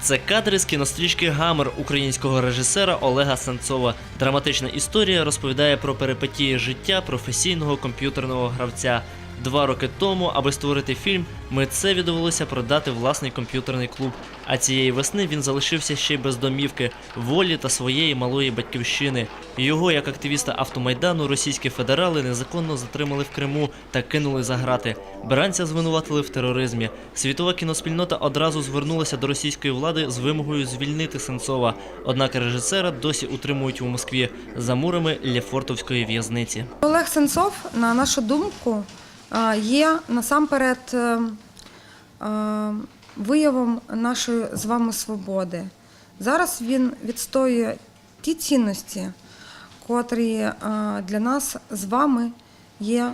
Це кадри з кінострічки Гамер українського режисера Олега Санцова. Драматична історія розповідає про перипетії життя професійного комп'ютерного гравця. Два роки тому, аби створити фільм, митцеві довелося продати власний комп'ютерний клуб. А цієї весни він залишився ще й без домівки, волі та своєї малої батьківщини. Його, як активіста автомайдану, російські федерали незаконно затримали в Криму та кинули за грати. Бранця звинуватили в тероризмі. Світова кіноспільнота одразу звернулася до російської влади з вимогою звільнити Сенцова. Однак режисера досі утримують у Москві за мурами Лефортовської в'язниці. Олег Сенцов, на нашу думку, є насамперед е, е, виявом нашої з вами свободи. Зараз він відстоює ті цінності, котрі е, для нас з вами є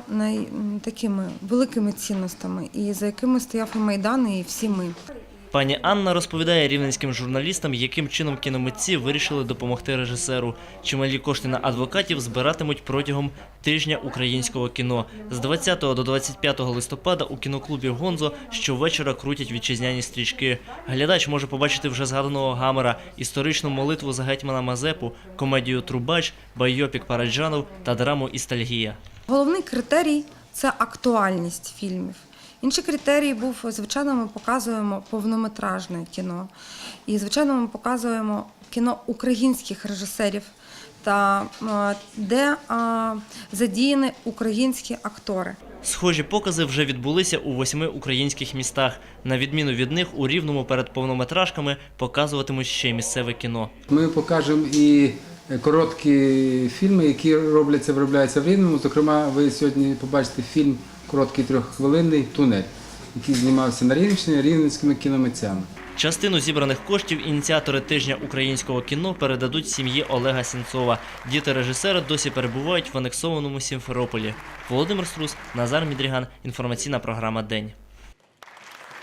такими великими цінностями, і за якими стояв і Майдан, і всі ми. Пані Анна розповідає рівненським журналістам, яким чином кіномитці вирішили допомогти режисеру. Чималі кошти на адвокатів збиратимуть протягом тижня українського кіно. З 20 до 25 листопада у кіноклубі Гонзо щовечора крутять вітчизняні стрічки. Глядач може побачити вже згаданого гамера, історичну молитву за гетьмана Мазепу, комедію Трубач, байопік Параджанов та драму Істальгія. Головний критерій це актуальність фільмів. Інший критерій був, звичайно, ми показуємо повнометражне кіно. І, звичайно, ми показуємо кіно українських режисерів, та е, де е, задіяні українські актори. Схожі покази вже відбулися у восьми українських містах. На відміну від них, у рівному перед повнометражками показуватимуть ще й місцеве кіно. Ми покажемо і короткі фільми, які робляться, виробляються в Рівному. Зокрема, ви сьогодні побачите фільм короткий трьоххвилинний Тунель, який знімався на Рівненщині рівненськими кіномитцями. Частину зібраних коштів ініціатори тижня українського кіно передадуть сім'ї Олега Сенцова. Діти режисера досі перебувають в анексованому Сімферополі. Володимир Струс, Назар Мідріган. Інформаційна програма День.